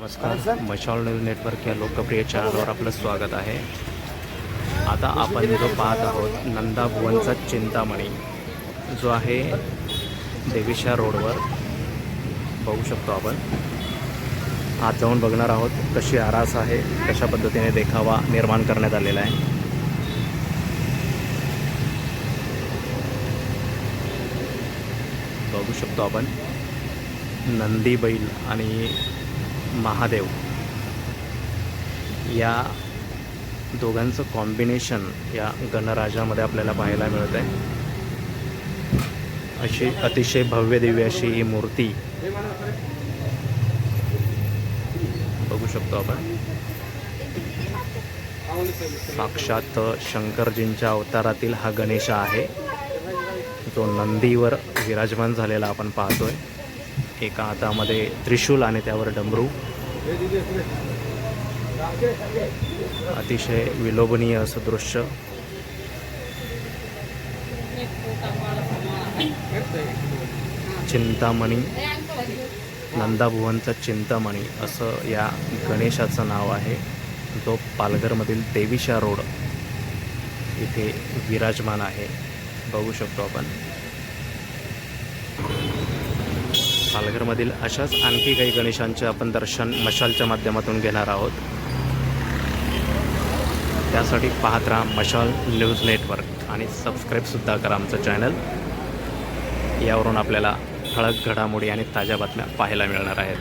नमस्कार मशाल news network या लोकप्रिय चॅनलवर आपलं स्वागत आहे. आता आपण जो पाहत आहोत नंदा भुवनचा चिंतामणी जो आहे देवीशा रोडवर. बघू शकतो आपण. आत जाऊन बघणार आहोत कशी आरास आहे कशा पद्धतीने देखावा निर्माण करण्यात आलेला आहे. बघू शकतो आपण. नंदी बैल आणि महादेव. या दोघांचं कॉम्बिनेशन या गणराजामध्ये आपल्याला पाहायला मिळत आहे अशी अतिशय भव्य दिव्य अशी ही मूर्ती बघू शकतो आपण. साक्षात शंकरजींच्या अवतारातील हा गणेश आहे. जो नंदीवर विराजमान झालेला आपण पाहतोय. एका हातामध्ये त्रिशूल आणि त्यावर डमरू. अतिशय विलोभनीय असं दृश्य. चिंतामणी. नंदाभुवनचा चिंतामणी असं या गणेशाचं नाव आहे. जो पालघरमधील देवीशा रोड इथे विराजमान आहे. बघू शकतो आपण. पालघरमधील अशाच आणखी काही गणेशांचे आपण दर्शन मशालच्या माध्यमातून घेणार आहोत. त्यासाठी पाहत राहा मशाल न्यूज नेटवर्क आणि सबस्क्राईबसुद्धा करा आमचं चॅनल यावरून आपल्याला ठळक घडामोडी आणि ताज्या बातम्या पाहायला मिळणार आहेत.